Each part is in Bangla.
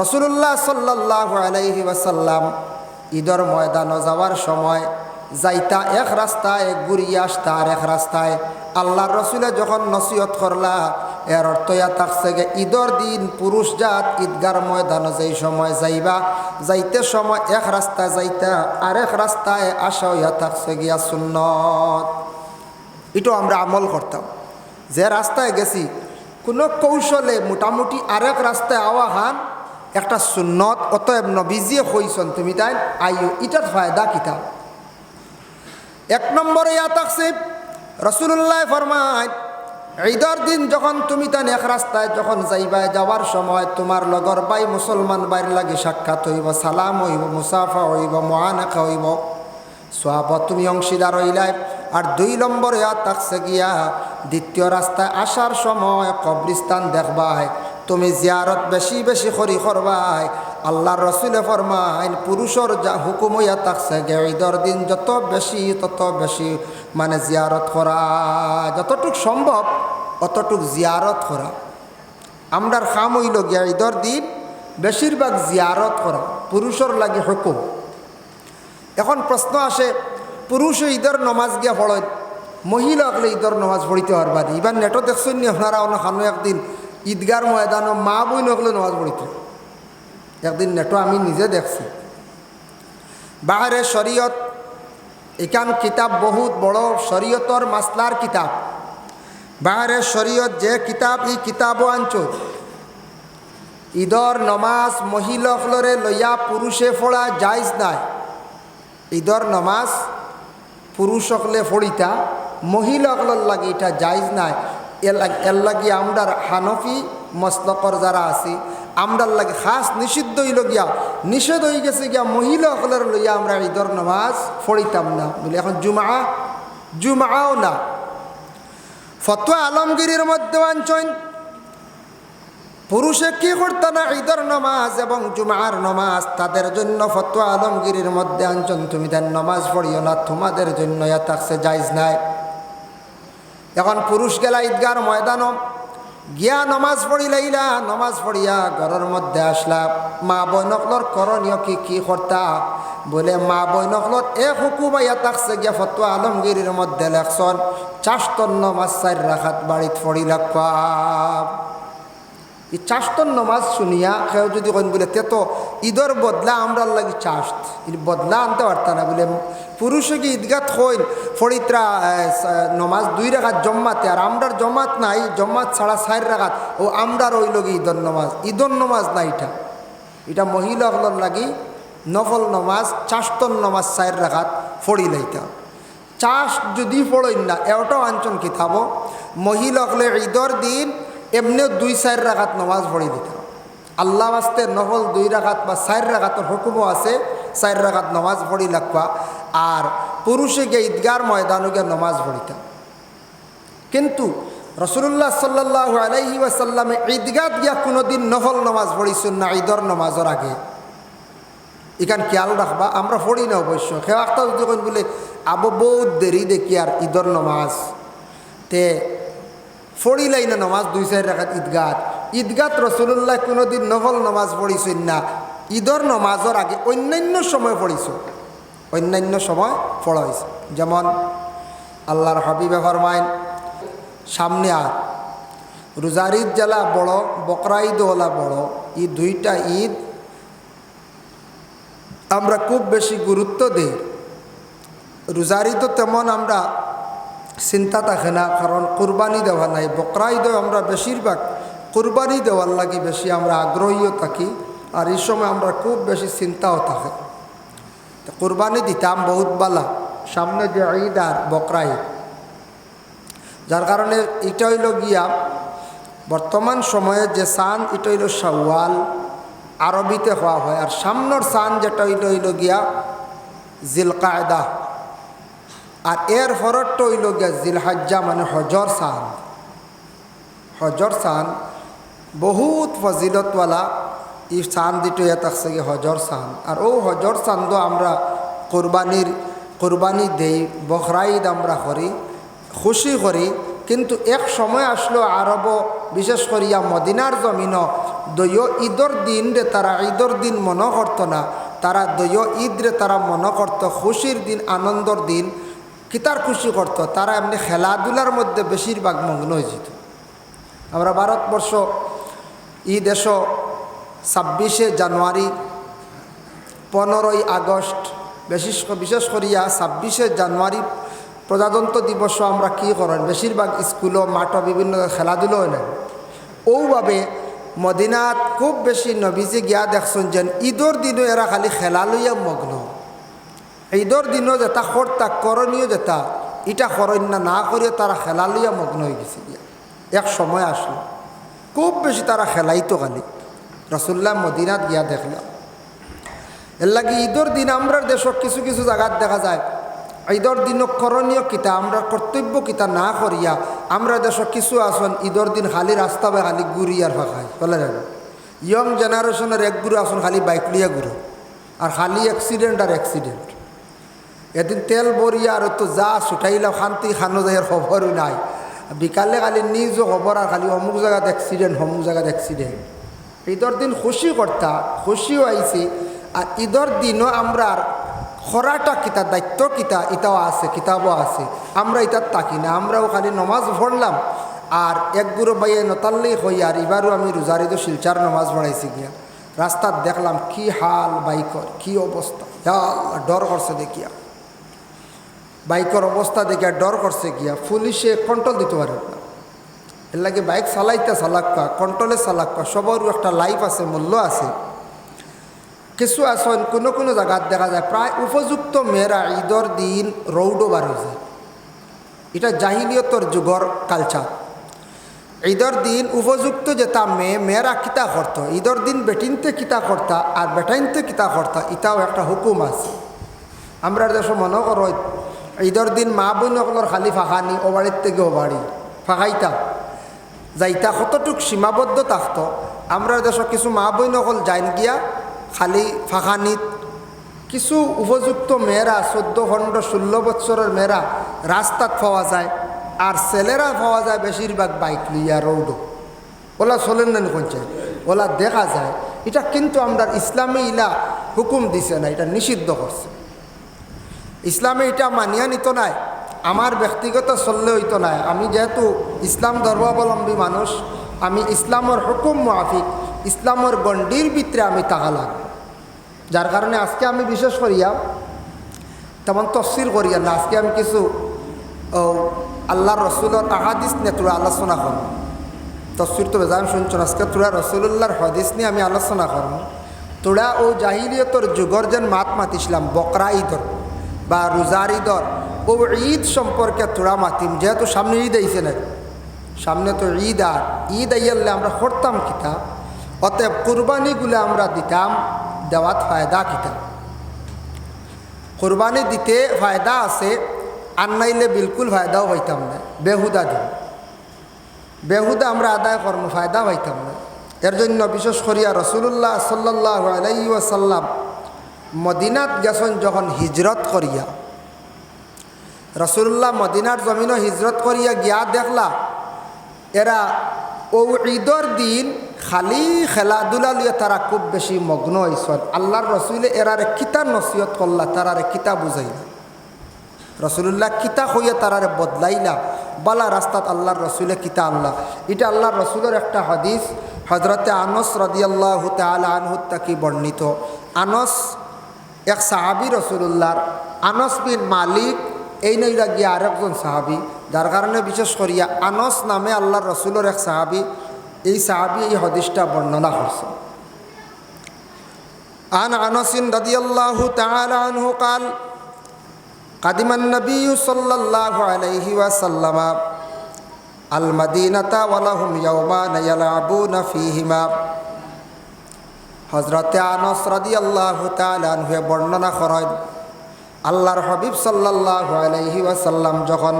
রসুল্লাহ সাল্লাহ আলাইহি ওয়াসাল্লাম ঈদর ময়দানও যাওয়ার সময় যাইতা এক রাস্তায় ঘুরিয়ে আসতা আর এক রাস্তায় আল্লাহর রসুলে যখন নসিহত করলা, এর অর্থ ইয়া থাকছে গে ঈদর দিন পুরুষ জাত ঈদগার ময়দানও যেই সময় যাইবা, যাইতে সময় এক রাস্তায় যাইতা আরেক রাস্তায় আসা ইয়া থাকছে গিয়া সুন্নত। এটাও আমরা আমল করতাম। যে রাস্তায় গেছি, কোনো কৌশলে মোটামুটি আরেক রাস্তায় আওয়া হান একটা সুন্নত, অতএব নবীজিয়ে হইছন তুমি তাই আইও ইটার ফায়দা কিতাব এক নম্বরে ইয়া রসুল্লাহ ফরমায়, ঈদর দিন যখন তুমি তান এক রাস্তায় যখন যাইবা, যাওয়ার সময় তোমার লগর বাই মুসলমান বাইর লাগে সাক্ষাৎ হইব, সালাম হইব, মুসাফা হইব মহানাখা হইব সোয়াব তুমি অংশীদার হইলাই। আর দুই নম্বরে থাকছে গিয়া দ্বিতীয় রাস্তায় আসার সময় কবরিস্তান দেখবাই তুমি জিয়ারত বেশি বেশি করি করবাই। আল্লাহর রসুলে ফরমাইন, পুরুষর যা হুকুম হইয়া থাকছে ঈদর দিন যত বেশি, তত বেশি মানে জিয়ারত করা। যতটুক সম্ভব, অতটুক জিয়ারত করা। আমরার খাম হইল গিয়া ঈদর দিন, বেশিরভাগ জিয়ারত করা, পুরুষর লাগে হুকুম। এখন প্রশ্ন আসে, পুরুষ ঈদের নমাজ গিয়া পড়েন, মহিলা হলে ঈদের নমাজ পড়িতে পারবা ইবার নেটও দেখছেন আপনারা? অন্য একদিন ঈদগার ময়দানও মা বই নকলে নমাজ পড়িত একদিন নেটো আমি নিজে দেখছি। বাহারে শরীয়ত এখান কিতাব বহুত বড় শরীয়তর মাসলার কিতাব বাহারে শরীয়ত যে কিতাব এই কিতাবও আনছো। ঈদর নমাজ মহিলাসকলরে লইয়া পুরুষে ফোড়া জায়জ নাই। ঈদর নমাজ পুরুষসকলে ফড়িতা মহিলাসকলের লাগে এটা যাইজ নাই। এর লাগে আমরার হানফি মসলকর যারা আছি আমরার লাগে খাস নিষিদ্ধ হইল গিয়া, নিষেধ হয়ে গেছে গিয়া মহিলাসকলের লইয়া আমরা ঈদর নামাজ ফড়িতাম না। বলে এখন জুমা জুমাও না। ফতুয়া আলমগিরির মধ্যে আনছেন পুরুষে কি করতে না ঈদর নমাজ এবং জুমার নমাজ, তাদের জন্য ফতুয়া আলমগিরির মধ্যে আনছেন তুমি তার নমাজ পড়িও না, তোমাদের জন্য ইয়া থাকছে যাইজ নাই। এখন পুরুষ গেলা ঈদগার ময়দানম গিয়া নমাজ পড়িলাইলা নমাজ পড়িয়া ঘরের মধ্যে আসলা। মা বৈনকলর করণীয় কি কি কর্তা বলে, মা বৈনকলত এক হুকুমাইয়া তাকছে গিয়া ফতুয়া আলমগিরির মধ্যে লেখছন চাষতন নমাজ চার রাখাত বাড়িত পড়িলা এই চাষতন নমাজ শুনিয়া কেউ যদি কইন বলে, তে তো ঈদর বদলা আমরা লাগি চাষ ঈদ বদলা আনতে পারতা না, বলে পুরুষে কি ঈদগাত হইন ফরিত্রা নমাজ দুই রাখাত জম্মাতে আর আমরার জমাত নাই জম্মাত ছাড়া চার রাখাত ও আমরার ওই লগে ঈদর নমাজ? ঈদর নমাজ না এটা? এটা মহিলাগুলোর লাগি নফল নমাজ চাষতন নমাজ চার রাখাত ফড়ি লাইতে চাষ যদি ফড়ইন না এটাও আঞ্চন কিতাব মহিলাগুলো ঈদর দিন এমনি দুই, চার রাখাত নমাজ পড়ি দিত আল্লাহ আস্তে নহল দুই রাখাত বা চার রাখাতর হুকুমও আছে, চার রাখাত নমাজ পড়ি লাগবা। আর পুরুষে গিয়ে ঈদগার ময়দানে গিয়ে নমাজ পড়িতাম। কিন্তু রসুল্লাহ সাল্লাহ আলাইহি ওয়াসাল্লামে ঈদগাত গিয়া কোনোদিন নফল নমাজ পড়িছুন না ঈদর নমাজের আগে। এখান খেয়াল রাখবা, আমরা পড়ি না অবশ্য। একটা যদি বলে, আবো বহুত দেরি দেখি আর ঈদর নমাজ। তে ফড়িলাই না নমাজ দুই, চার রাখাত ঈদগাত ঈদগাত রসুল্লাহ কোনোদিন নফল নমাজ পড়িছেন না। ঈদর নমাজের আগে অন্যান্য সময় পড়িছ। অন্যান্য সময় পড়া যেমন আল্লাহর হাবিবে ফরমাইন, সামনে আর রোজার ঈদ জেলা বড় বকরা ঈদ ওলা বড়। এই দুইটা ঈদ আমরা খুব বেশি গুরুত্ব দিই। রোজার ঈদও তেমন আমরা চিন্তা থাকে না কারণ কোরবানি দেওয়া নাই। বকরা ঈদও আমরা বেশিরভাগ কোরবানি দেওয়ার লাগে বেশি আমরা আগ্রহীও থাকি আর এই সময় আমরা খুব বেশি চিন্তাও থাকে। কোরবানি দিতাম বহুত বালা, সামনে যে ঈদ আর বকরা ঈদ যার কারণে এটা হইল গিয়া বর্তমান সময়ে যে সান এটা হইল শাওয়াল আরবিতে হওয়া হয়। আর সামনের সান যেটা হইল হইল গিয়া জিলকায়দা। আর এর ফরটটা হইল গিয়া জিলহাজ্জা মানে হজর সান। হজর সান, বহুত ফজিলতওয়ালা ই সান দিটো ইয়াত আছে গিয়ে হজর সান। আর ও হজর সান তো আমরা কোরবানির, কোরবানি দেই বখরা ঈদ আমরা করি, খুশি করি। কিন্তু এক সময় আসলো আরব, বিশেষ করিয়া মদিনার জমিন দৈয় ঈদর দিন রে তারা ঈদর দিন মনে করতো না। তারা দৈয় ঈদ রে তারা মনে করতো, খুশির দিন, আনন্দর দিন। কিতার খুশি করতো, তারা এমনি খেলাধুলার মধ্যে বেশিরভাগ মগ্ন হয়ে যেত। আমরা ভারতবর্ষ ঈদ এসো ছাব্বিশে জানুয়ারি, পনেরোই আগস্ট, বিশেষ বিশেষ করিয়া ছাব্বিশে জানুয়ারি প্রজাতন্ত্র দিবসও আমরা কী করেন? বেশিরভাগ স্কুলও মাঠও বিভিন্ন খেলাধুলো নেন ওভাবে মদিনাত খুব বেশি নবীজি গিয়া দেখছেন যেন ঈদর দিনও এরা খালি খেলা লইয়া মগ্ন। ঈদর দিনও যেটা কর্তা করণীয় যেটা এটা করণ্য না করিয়া তারা খেলা লইয়া মগ্ন হয়ে গেছে গিয়া এক সময় আসলো। খুব বেশি তারা খেলাইতো খালি। রসুল্লাহ মদিনাত গিয়া দেখলাম এর লাগে ঈদর দিন আমরা দেশত কিছু কিছু জায়গাত দেখা যায়। ঈদর দিন করণীয় কিতা আমরা কর্তব্য কিতা না করিয়া আমরা দেশ কিছু আসন ঈদর দিন খালি রাস্তা বা খালি গুড়ি আর ফাঁকায় বলে যাবে ইয়ং জেনারেশনের এক গুরু আসন খালি বাইক লিয়া গুরু আর খালি অ্যাক্সিডেন্ট আর অ্যাক্সিডেন্ট এদিন তেল বরিয়া আর তো যা ছুটাইলাম শান্তি খানো যায় খবরও নাই। বিকালে খালি নিজও খবর আর খালি অমুক জায়গাত অ্যাক্সিডেন্ট অমুক জায়গাত অ্যাক্সিডেন্ট ঈদর দিন খুশি করতা খুশিও আইছে আর ঈদর দিনও আমরা খরাটা কিতা, দায়িত্ব কিতা, ইটাও আছে কিতাবও আছে। আমরা ইটার তাকি না, আমরাও খালি নমাজ পড়লাম আর এক গুরু বাইয়ে নতাল্লেই হই আর এবারও আমি রোজারিদ শিলচার নমাজ পড়াইছি গিয়া। রাস্তার দেখলাম কি হাল বাইকর কি অবস্থা ডর করছে দেখিয়া। বাইকের অবস্থা দেখিয়া ডর করছে গিয়া। পুলিশে কন্ট্রোল দিতে পারে না। এর লাগে বাইক চালাইতে চালাক্কা কন্ট্রোলে চালাক্কা। সবারও একটা লাইফ আছে, মূল্য আছে। কিছু আসন কোনো কোনো জায়গাত দেখা যায়, প্রায় উপযুক্ত মেয়েরা ঈদর দিন রৌডো বার হয়ে যায় এটা জাহিলিয়তর যুগর কালচার ঈদর দিন উপযুক্ত যেটা মেয়ে, মেয়েরা কিতা করত? ঈদর দিন বেটিনতে কিতা করতা, আর বেটাইনতে কিতা করতা, এটাও একটা হুকুম আছে। আমরা দেশ মনে করো ঈদর দিন মা বোনসকলের খালি ফাঁকানি ও বাড়ির থেকে ও বাড়ি ফাঁকাইতা। যাইতা কতটুক সীমাবদ্ধ থাকতো আমরা দেশ কিছু মা বোনসকল যাইন গিয়া খালি ফাঁকানিত। কিছু উপযুক্ত মেয়েরা চোদ্দ পনেরো ষোলো বছরের মেয়েরা রাস্তাত পাওয়া যায় আর ছেলেরা পাওয়া যায় বেশিরভাগ বাইক লইয়া রৌডো ওলা চলেন না কোনছে ওলা দেখা যায়। এটা কিন্তু আমরা ইসলামে ইলা হুকুম দিছে না এটা নিষিদ্ধ করছে ইসলামে এটা মানিয়া নিত নাই, আমার ব্যক্তিগত চললে হইতো নাই। আমি যেহেতু ইসলাম ধর্মাবলম্বী মানুষ, আমি ইসলামের হুকুম মাফিক ইসলামের গণ্ডির ভিতরে আমি তাহা লাগবো যার কারণে আজকে আমি বিশেষ করিয়া তেমন তফসিল করিয়া না আজকে আমি কিছু আল্লাহ রসুলের আহাদিস নিয়ে তোরা আলোচনা করব তফসির তো শুনছ আজকে তোরা রসুল্লাহর হদিস নিয়ে আমি আলোচনা করব তোরা ও জাহিলিয়তর যুগর যেন মাত মাতিছিলাম বকরা ঈদর বা রোজার ঈদর। ও ঈদ সম্পর্কে তোরা মাতিম, যেহেতু সামনে ঈদ আইছে না। সামনে তো ঈদ আর, ঈদ আইয়ালে আমরা করতাম কিতা? অতএব কুরবানিগুলো আমরা দিতাম, দেওয়াত ফায়দা কিতা? কোরবানি দিতে ফায়দা আছে, আর নাইলে বিলকুল ফায়দাও পাইতাম না, বেহুদা দিন। বেহুদা আমরা আদায় কর্ম ফায়দা পাইতাম না। এর জন্য বিশেষ করিয়া রসুল্লাহ সাল্লাহ আলাইসাল্লাম মদিনাত গেছেন যখন হিজরত করিয়া। রসুল্লাহ মদিনার জমিনও হিজরত করিয়া গিয়া দেখলা, এরা ও ঈদর দিন খালি খেলাধুলা লিয়ে তারা খুব বেশি মগ্ন হয়েছেন আল্লাহর রসুলে এরারে কিতা নসিহত করলা, তারারে কিতা বুঝাইলা। রসুল্লাহ কিতা হইয়া তারারে বদলাইলা। বালা রাস্তাত আল্লাহর রসুলে কিতা আল্লাহ এটা আল্লাহর রসুলের একটা হদিস হজরতে আনস রদিয়াল্লাহ তালা আনহুত তাকি বর্ণিত। আনস এক সাহাবি রসুল্লাহর আনস বিন মালিক এই নইলা গিয়া আরেকজন সাহাবি যার কারণে বিশেষ করিয়া আনস নামে আল্লাহর রসুলের এক সাহাবি এই সাহাবি এই হদিসটা বর্ণনা করছে عن انس رضي الله تعالى عنه قال قدم النبي صلى الله عليه وسلم المدينة ولهم يومان يلعبون فيهما হজরতে আনস রাদি আল্লাহ তালুয়ে বর্ণনা করেন, আল্লাহর হবিব সাল্লাহ আলাইহি ওয়াসাল্লাম যখন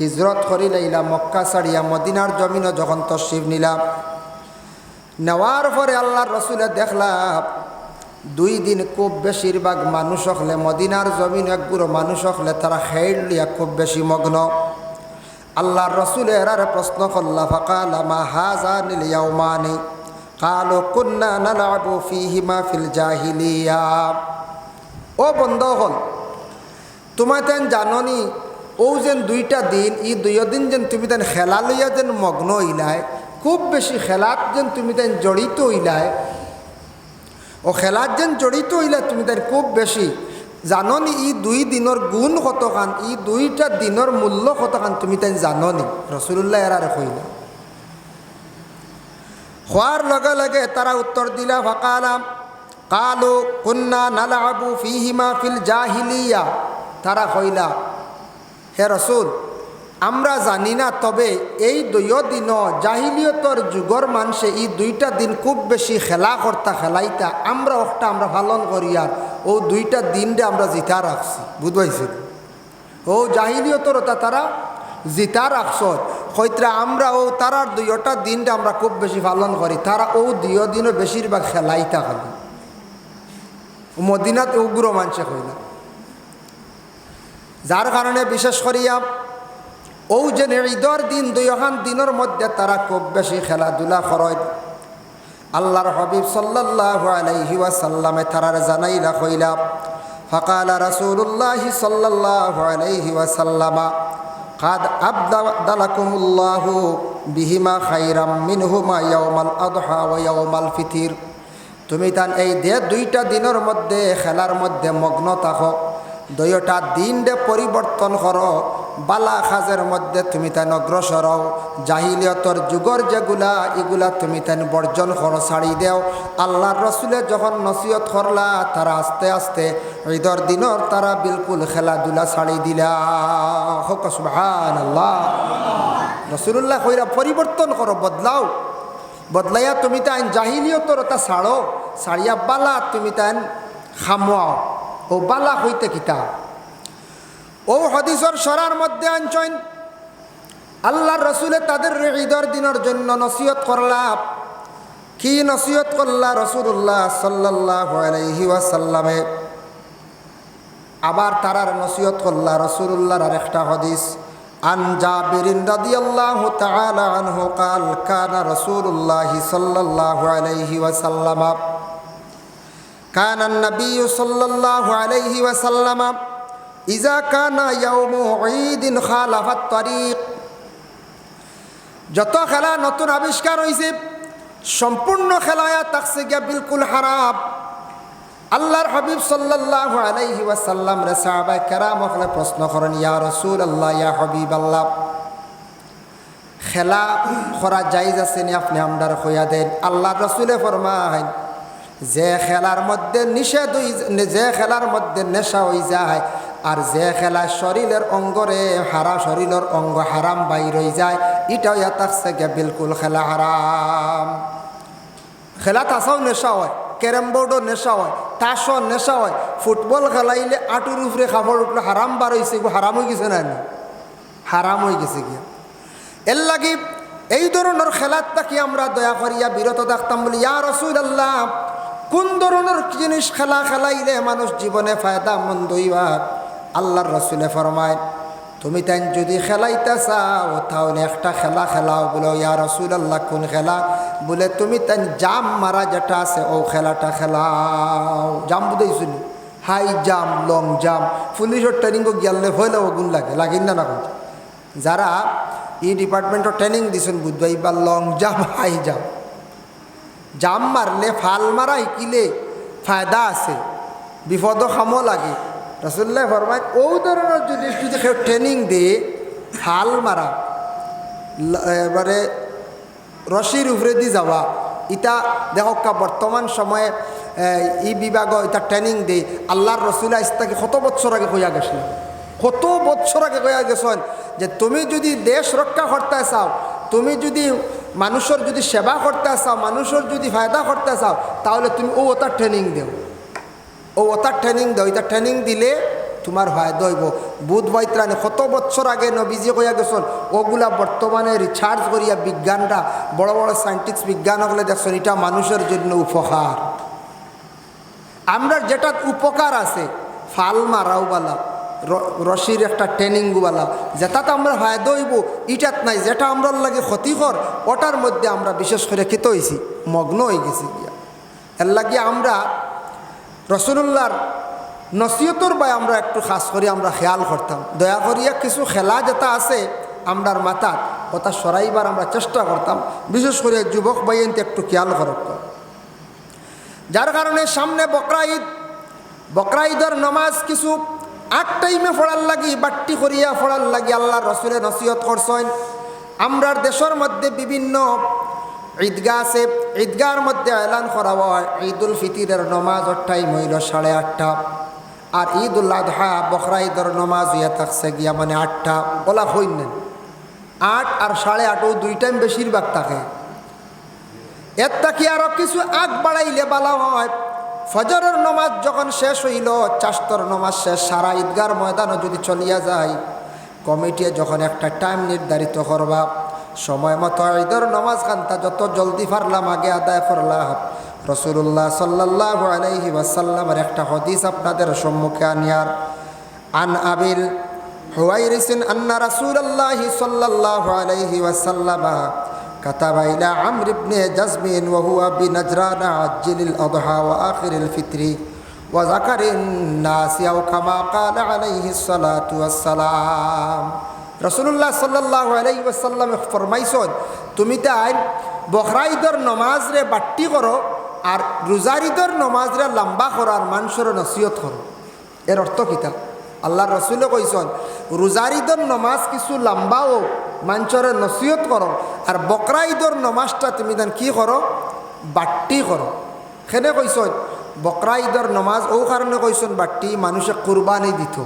হিজরত করি লাইলা, মক্কা ছাড়িয়া মদিনার জমিনও যখন তশিব নিলাম, নেওয়ার পরে আল্লাহর রসুলে দেখলাম, দুই দিন খুব বেশিরভাগ মানুষ হলে, মদিনার জমিন একগুলো মানুষ হলে তারা খেয়ে লিয়া খুব বেশি মগ্ন। আল্লাহর রসুল এরারে প্রশ্ন করলা, ফাকাল মা হাজা নীল ইয়াউমানি? কালো কুন্না নালাবু ফিহিমা ফিল জাহিলিয়া। ও বন্ধ হল তোমায় তেন জাননি, ও যেন দুইটা দিন ই দুই দিন যেন তুমি তেন খেলা লইয়া যেন মগ্ন হইলায় খুব বেশি খেলাত যেন তুমি তেন জড়িত হইলায় ও খেলাত যেন জড়িত হইলে তুমি তার খুব বেশি। জাননি ই দুই দিনের গুণ কতখান ই দুইটা দিনের মূল্য কতখান তুমি তাই জাননি রসুল্লাহ এরারে কইলা হওয়ার লগে লগে তারা উত্তর দিলা ফাকালাম কালো কন্যা নালাবু ফিহিমা ফিল জাহিলিয়া। তারা কইলা, হে রসুল আমরা জানি না, তবে এই দুই দিন জাহিলিয়তর যুগর মানুষে এই দুইটা দিন খুব বেশি খেলা কর্তা খেলাইতা। আমরা একটা আমরা পালন করি আর ও দুইটা দিনটা আমরা জিতা রাখছি বুঝবাইছি ও জাহিলিয়তর ওটা তারা জিতা রাখছ হয়তো আমরা ও তারার দুইটা দিনটা আমরা খুব বেশি পালন করি। তারা ও দুই দিনও বেশিরভাগ খেলাইতা খালি মদিনাত উগ্র মানুষে কইলা যার কারণে বিশেষ করিয়া ও যে ঈদর দিন দুইখান দিনের মধ্যে তারা খুব বেশি খেলাধুলা করে আল্লাহর হবিব সাল্লাহ আলাইহি ওয়াসাল্লামে তারার জানাইলা কইলা, ফকাল রাসূলুল্লাহি সাল্লাল্লাহু আলাইহি ওয়াসাল্লামা قد أبدلكم الله بهما خيرا منهما يوم الأضحى ويوم الفطر তুমি তান এই দে দুইটা দিনের মধ্যে খেলার মধ্যে মগ্ন থাকো দুইটা দিন দে পরিবর্তন করো বালা খাজের মধ্যে তুমি তাই অগ্রসর জাহিলিয়তর যুগর যেগুলা, এগুলা তুমি তাই বর্জন করো ছাড়ি দেও। আল্লাহর রসুলে যখন নসিহত করলা, তারা আস্তে আস্তে ঈদর দিনর তারা বিলকুল খেলাধুলা ছাড়ি দিলা। হোক সুবহান আল্লাহ রসুল্লাহ কইরা, পরিবর্তন করো, বদলাও। বদলাইয়া তুমি তাইন জাহিলিয়তর তা ছাড়ো। ছাড়িয়া বালা তুমি তাইন খামোয়াও। ও বালা হইতে কিতা? ও হদিসর সরার মধ্যে আনছেন আল্লাহর রসুলে তাদের ঈদর দিনের জন্য নসিহত করলা কি নসিহত করলা রসুল্লাহ সাল্লাহ আলাইহি ওয়াসাল্লামে আবার তারার নসিহত করলা রসুল্লাহর আর একটা হদিস عن جابر رضي الله تعالى عنه قال كان رسول الله صلى الله عليه وسلم كان النبي صلى الله عليه وسلم ইজা যত খেলা নতুন আবিষ্কার হয়েছে সম্পূর্ণ খেলায়া তাকসে গিয়া বিলকুল হারাম। আল্লাহর হাবিব সাল্লাহ আলাইহি ওয়াসাল্লাম রে সাহাবাই কেরাম ওখানে প্রশ্ন করেন, ইয়া রসুল আল্লাহ ইয়া হাবিব আল্লাহ খেলা খরা জাইজ আছে নি আপনি আমদার হইয়া দেন? আল্লাহর রসুলে ফরমায়, যে খেলার মধ্যে নিষেধ যে খেলার মধ্যে নেশা হয়ে যায় আর যে খেলা শরীরের অঙ্গরে, হারা শরীরের অঙ্গ হারাম বাইর হয়ে যায়, এটাও ইয়া থাকছে বিলকুল খেলা হারাম। খেলা তাছাও নেশা হয়, ক্যারাম বোর্ডও নেশা হয় তাসও নেশা হয়। ফুটবল খেলাইলে আটুর উপরে খাবার উপরে হারাম বার হয়েছে হারাম হয়ে গেছে না? হারাম হয়ে গেছে গিয়া। এর লাগি এই ধরনের খেলার তাকে আমরা দয়া করিয়া বিরত থাকতাম বলি, ইয়া রসুল আল্লাহ কোন ধরনের জিনিস খেলা খেলাইলে মানুষ জীবনে ফায়দা মন্দ হইবা? আল্লাহর রসুলে ফরমায়, তুমি তাই যদি খেলাইতে চাও, তাহলে একটা খেলা খেলাও। বলে, ইয়া রসুল আল্লাহ কোন খেলা? বলে, তুমি তাই জাম মারা যেটা আছে, ও খেলাটা খেলাও। জাম বুঝেছি হাই জাম, লং জাম। পুলিশের ট্রেনিং গেলে হইলে গুণ লাগে লাগিন না না যারা ই ডিপার্টমেন্টর ট্রেনিং দিছেন বুধবাই বা লং জাম, হাই জাম। জাম মারলে, ফাল মারা শিকিলে ফায়দা আছে বিপদ খামো লাগে। রসুল্লাহ ফরমায়, ও ধরনের যদি যদি কেউ ট্রেনিং দিয়ে ফাল মারা এবারে রশির উপরে দি যাওয়া, ইটা দেখকা বর্তমান সময়ে ই বিভাগ এটা ট্রেনিং দেই আল্লাহর রসুল্লাহ ইস্তাকে কত বছর আগে কইয়া গেছিল কত বছর আগে কইয়া গেছেন যে তুমি যদি দেশ রক্ষা করতে চাও, তুমি যদি মানুষের যদি সেবা করতে চাও, মানুষের যদি ফায়দা করতে চাও, তাহলে তুমি ও ওটা ট্রেনিং দেও। ও ওটার ট্রেনিং দেও এটা ট্রেনিং দিলে তোমার ফায়দা হইব বুধ বৈত্রাণী কত বছর আগে নবীজি কইয়া গেছেন, ওগুলা বর্তমানে রিসার্চ করিয়া বিজ্ঞানরা বড় বড় সায়েন্টিস্ট বিজ্ঞান হলে দেখছেন, এটা মানুষের জন্য উপকার আমরা যেটা উপকার আছে, ফাল মারাও বালা, র- রশির একটা ট্রেনিংওয়ালা যেটাতে আমরা ফায়দা হইব ইটাত নাই, যেটা আমরা লাগে ক্ষতিকর, ওটার মধ্যে আমরা বিশেষ করে কিত হয়েছি মগ্ন হয়ে গেছি গিয়া। এর লাগে আমরা রসুল্লাহর নসিহতর বাই আমরা একটু খাস করি, আমরা খেয়াল করতাম। দয়া করিয়া কিছু খেলা যেটা আছে, আমরার মাথাত ওটা সরাইবার আমরা চেষ্টা করতাম। বিশেষ করে যুবক বাইনতে একটু খেয়াল করত যার কারণে সামনে বকরা ঈদ বকরা ঈদের নমাজ কিছু আট টাইমে পড়ার লাগি, বাট্টি করিয়া পড়ার লাগি আল্লাহ রসুলে নসিহত করছেন। আমরার দেশের মধ্যে বিভিন্ন ঈদগাহ আছে ঈদগাহর মধ্যে এলান করা হয়, ঈদুল ফিতিরের নমাজের টাইম হইল সাড়ে আটটা। আর ঈদ উল আধহা বকরা ঈদের নমাজ ইয়া থাকছে গিয়া মানে আটটা। ওলা হইলেন আট আর সাড়ে আটও দুই টাইম বেশিরভাগ থাকে। এর তাকি আরও কিছু আগ বাড়াইলে বলা হয়, ফজরের নমাজ যখন শেষ হইল চাস্তর নমাজ শেষ, সারা ঈদগার ময়দানও যদি চলিয়া যায় কমিটি যখন একটা টাইম নির্ধারিত করবা সময় মতো ঈদের নমাজ খান্তা যত জলদি পারলাম আগে আদায় করলাম রসুল্লাহ সাল্লাহ আলাইহি ওয়াসাল্লামের একটা হদিস আপনাদের সম্মুখে আনিয়ার আন আবিল হুয়াইরিসিন আন্না রাসূলুল্লাহি সাল্লাল্লাহু আলাইহি ওয়াসাল্লাম كتب إلى عمرو بن جزم وهو بنجران عجل الأضحى وآخر الفطر وذكر الناس أو كما قال عليه الصلاة والسلام রসুল্লাহ সাল্লাহ আলাই ওয়াসাল্লাম ফরমাইছন, তুমি তাই বখরাইদর নমাজ রে বাট্টি করো আর রোজারিদর নমাজ রে লম্বা করো আর মানুষের নসিহত করো। এর অর্থ কিতা আল্লাহ রসুলে কইসন রোজারিদর নমাজ কিছু লম্বাও মানুষের নসিহত করো আর বকরা ঈদর নমাজটা তুমি দেন কি করো? বাট্টি করো। সেনে কইসন বকরা ঈদর নমাজ ও কারণে কইসন বাট্টি মানুষে কুরবানি দিত।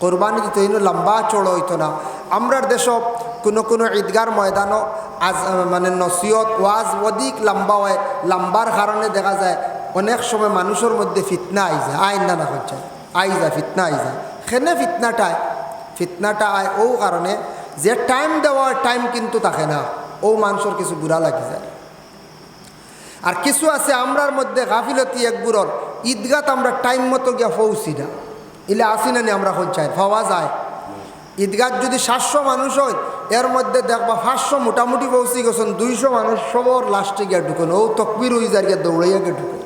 কোরবানি দিত ইনো লম্বা চড়ো হইতো না। আমরার দেশ কোনো কোনো ঈদগার ময়দানও আজ মানে নসিহত, ওয়াজ অধিক লম্বা হয়, লম্বার কারণে দেখা যায় অনেক সময় মানুষের মধ্যে ফিতনা আই যায়। আইন না না, হচ্ছে। আই যায়, ফিতনা আই যায়। সেনে ফিতনাটায় ফিতনাটা আয় ও কারণে যে টাইম দেওয়ার টাইম কিন্তু থাকে না। ও মানুষের কিছু বুড়া লাগি যায়। আর কিছু আছে আমরার মধ্যে গাফিলতি একগুরর ঈদগাত আমরা টাইম মতো গিয়া পৌঁছি না। ইলে আসি না আমরা পঞ্চায়েত পাওয়া যায়। ঈদগাত যদি সাতশো মানুষ হয়, এর মধ্যে দেখবা পাঁচশো মোটামুটি পৌঁছে গেছেন, দুইশো মানুষ সবর লাস্টে গিয়া ঢুকেন, ও তকবির উইজার গিয়া দৌড়াইয়া গিয়ে ঢুকেন।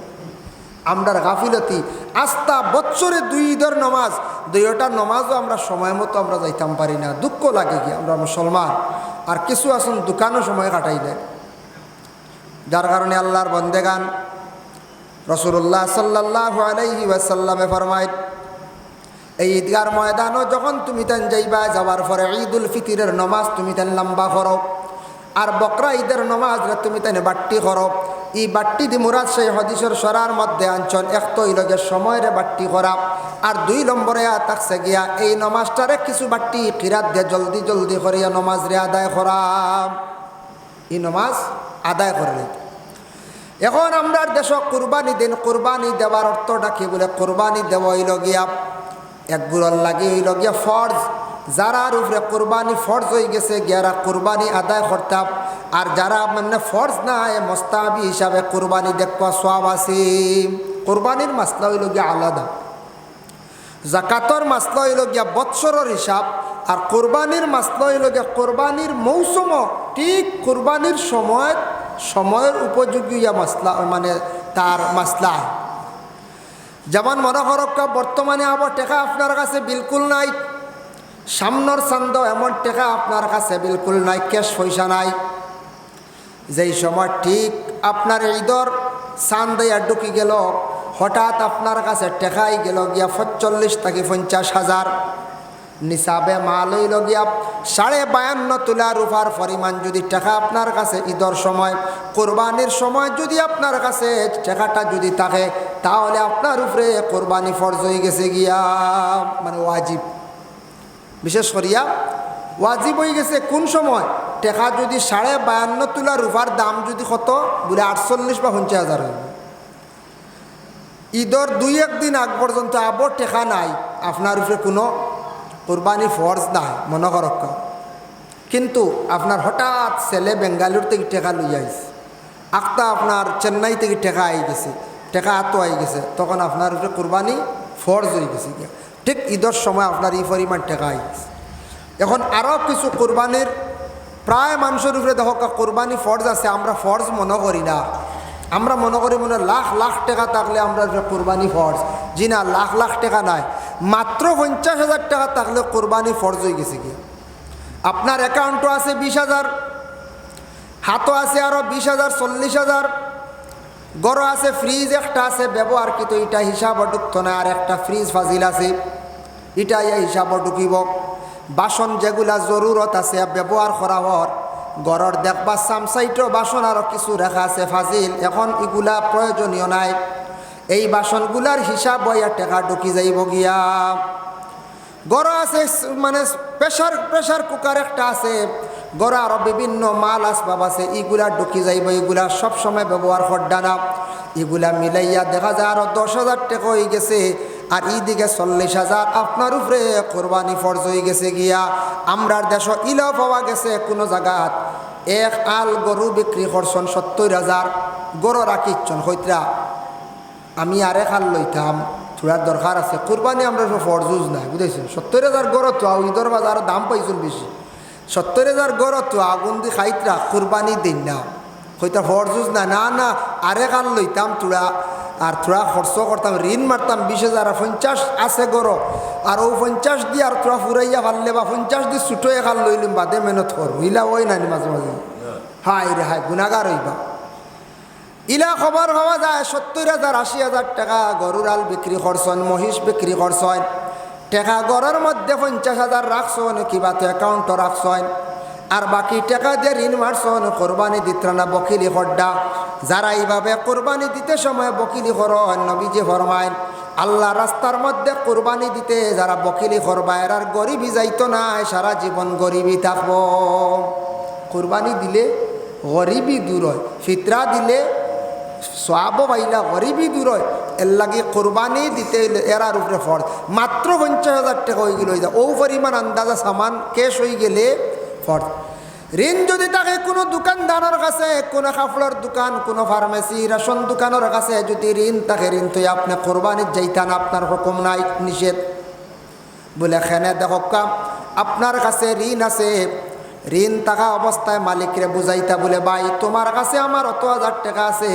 আমরার গাফিলতি আস্তা বৎসরে দুই ঈদের নমাজ, দুইটা নমাজও আমরা সময় মতো আমরা যাইতাম পারি না, দুঃখ লাগে কি আমরা মুসলমান। আর কিছু আসুন, দোকানও সময় কাটাই দেয় যার কারণে আল্লাহর বন্দেগান রসুল্লাহ সাল্লাহ আলাইহি ওয়াসাল্লামে ফরমায় এই ঈদগার ময়দানও যখন তুমি তেন যাইবা, যাওয়ার পরে ঈদুল ফিতিরের নমাজ তুমি তেন লম্বা করো। আর বকরা ঈদের নমাজ তুমি তেন বাট্টি করো। এই বাট্টি দি মুরাদ সেই হদিসের সরার মধ্যে আঞ্চল এক তো ইলগে সময়ের বাট্টি করা। আর দুই নম্বরে তাকছে গিয়া, এই নমাজটারে কিছু বাট্টি কিরাত দিয়ে জলদি জলদি করিয়া নমাজ রে আদায় করা। এই নমাজ আদায় করে নিতে এখন আমরা দেশ কুরবানি দিন, কুরবানি দেওয়ার অর্থটা কি বলে? কুরবানি দেওয়া হইল গিয়া একগুড়র লাগে হইল গিয়া ফর্জ। যারার উপরে কোরবানি ফর্জ হয়ে গেছে, গিয়ারা কোরবানি আদায় করতাম। আর যারা মানে ফর্জ না মস্তাবি হিসাবে কোরবানি দেখবা সব আছে। কোরবানির মাসলা হইল গিয়া আলাদা। জাকাতর মাসলা হইল গিয়া বৎসরের হিসাব। আর কোরবানির মাসলা হইল গিয়া কোরবানির মৌসুম ঠিক কোরবানির সময়, সময়ের উপযোগী মাসলা মানে তার মাসলা। যেমন মনে করক বর্তমানে আবার টেকা আপনার কাছে বিলকুল নাই। সামনের চান্দ এমন টেকা আপনার কাছে বিলকুল নাই, ক্যাশ পয়সা নাই। যেই সময় ঠিক আপনার ঈদর চান্দাইয়া ঢুকি গেল, হঠাৎ আপনার কাছে টেকাই গেল গিয়া পঁচল্লিশ থেকে পঞ্চাশ হাজার। নিসাবে মাল হইল গিয়া সাড়ে বায়ান্ন তোলা রূপার পরিমাণ যদি টাকা আপনার কাছে ঈদর সময়, কোরবানির সময় যদি আপনার কাছে টাকাটা যদি থাকে তাহলে আপনার উপরে কোরবানি ফরজ হয়ে গেছে গিয়া মানে ওয়াজিব। বিশেষ করিয়া, ওয়াজিব হয়ে গেছে কোন সময়? টেকা যদি সাড়ে বায়ান্ন তোলা রূপার দাম যদি কত? বলে আটচল্লিশ বা পঞ্চাশ হাজার হয় ঈদর দুই একদিন আগ পর্যন্ত আবার টেকা নাই, আপনার উপরে কোনো কোরবানি ফর্জ নাই, মনে করক কিন্তু আপনার হঠাৎ ছেলে বেঙ্গালুর থেকে টেকা লই আইছে আখতা আপনার চেন্নাই থেকে টেকা আই গেছে। টেকা আতো আই গেছে। তখন আপনার উপরে কোরবানি ফর্জ হয়ে গেছে গিয়া। ঠিক ঈদের সময় আপনার এই পরিমাণ টাকা এখন আরও কিছু কোরবানির প্রায় মানুষের উপরে দেখো কোরবানি ফর্জ আছে, আমরা ফর্জ মনে করি না। আমরা মনে করি মনে লাখ লাখ টাকা থাকলে আমরা কোরবানি ফর্জ। জি না, লাখ লাখ টাকা নাই। মাত্র পঞ্চাশ হাজার টাকা থাকলে কোরবানি ফর্জ হয়ে গেছে কি আপনার অ্যাকাউন্টও আছে বিশ হাজার, হাতও আছে আরও বিশ হাজার, চল্লিশ হাজার। গড় আছে ফ্রিজ একটা আছে ব্যবহার কিন্তু এটা হিসাব ঢুকতো না, আর একটা ফ্রিজ ফাজিল আছে। এটা ইয়া হিসাব ঢুকিব। বাসন যেগুলা জরুরত আছে ব্যবহার করা হর। গড়র দেখবা সামসাইটও বাসন আরও কিছু রেখা আছে ফাজিল। এখন এগুলা প্রয়োজনীয় নাই। এই বাসনগুলার হিসাব বইয়া টেকা ঢুকি যাইব গিয়া। গড় আছে মানে প্রেশার প্রেশার কুকার একটা আছে। গড় আরও বিভিন্ন মাল আসবাব আছে ইগুলা ঢুকি যাইব এগুলা সবসময় ব্যবহার করডা না। এগুলা মিলাইয়া দেখা যায় আরও দশ হাজার টাকা হয়ে গেছে, আর দিকে চল্লিশ হাজার আপনার উপরে কোরবানি ফর্জ হয়ে গেছে গিয়া। আমরার দেশ ইল পাওয়া গেছে কোনো জায়গাত। এক আল গরু বিক্রি করছন সত্তর হাজার, গরু রাখিচ্ছন হইতরা। আমি আরে খাল লইতাম থোড়ার দরকার আছে। কোরবানি আমরা ফরজুজ নাই বুঝেছেন সত্তর হাজার গড় তো ঈদর বাজার দাম পাইছেন বেশি। সত্তর হাজার গড় তো আগুন দি খাইতরা কোরবানি দিন না। হইতা ফরজুজ না না না, আরে খাল লইতাম থোড়া আর থোড়া খরচ করতাম, ঋণ মারতাম বিশ হাজার পঞ্চাশ আছে গড় আর ও পঞ্চাশ দিয়ে আর থোড়া ফুরাইয়া ফাললে বা পঞ্চাশ দিয়ে ছুটোয় খাল লইলিম, বাদে মেহনত কর হইলা ওই নানি মাঝে মাঝে। হাই রে হাই গুণাগার হইবা। ইলা খবর হওয়া যায়, সত্তর হাজার, আশি হাজার টাকা গরুর আল বিক্রি করছেন, মহিষ বিক্রি করছেন। টাকা গড়ের মধ্যে পঞ্চাশ হাজার রাখছেন কিবা তো অ্যাকাউন্টও রাখছেন। আর বাকি টাকা দিয়ে ঋণ মারছেন, কোরবানি দিত না বকিলি হড্ডা যারা এইভাবে কোরবানি দিতে সময় বকিলি করেন নবীজি ফরমাইন, আল্লাহ রাস্তার মধ্যে কোরবানি দিতে যারা বকিলি করবায় আর গরিবই যাইতো না, সারা জীবন গরিবই থাকব। কোরবানি দিলে গরিবই দূর হয়, ফিতরা দিলে সব পাইলা গরিবই দূর হয় এর লাগে কোরবানি দিতে এরার উপরে ফর মাত্র পঞ্চাশ হাজার টাকা হয়ে গেলে ও পরিমাণ আন্দাজা সামান কেশ হয়ে গেলে ফর ঋণ যদি থাকে কোনো দোকানদারের কাছে, কোনো কাপড়ের দোকান, কোনো ফার্মেসি রেশন দোকানের কাছে যদি ঋণ থাকে ঋণ তো আপনি কোরবানির যাইতান আপনার হুকুম নাই, নিষেধ। বলে খেনে দেখকা আপনার কাছে ঋণ আছে। ঋণ থাকা অবস্থায় মালিকরে বুঝাইতা বলে ভাই তোমার কাছে আমার অত হাজার টাকা আছে।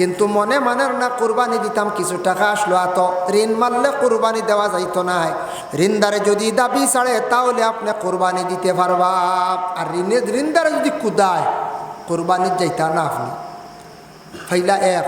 কিন্তু মনে মানের না কোরবানি দিতাম কিছু টাকা আসলো এত ঋণ মারলে কোরবানি দেওয়া যাইত না ঋণদারে যদি দাবি ছাড়ে, তাহলে আপনি কোরবানি দিতে পারবা। আর ঋণের ঋণদারে যদি কুদায় কোরবানির যাইতা না আপনি। ফাইলা এক।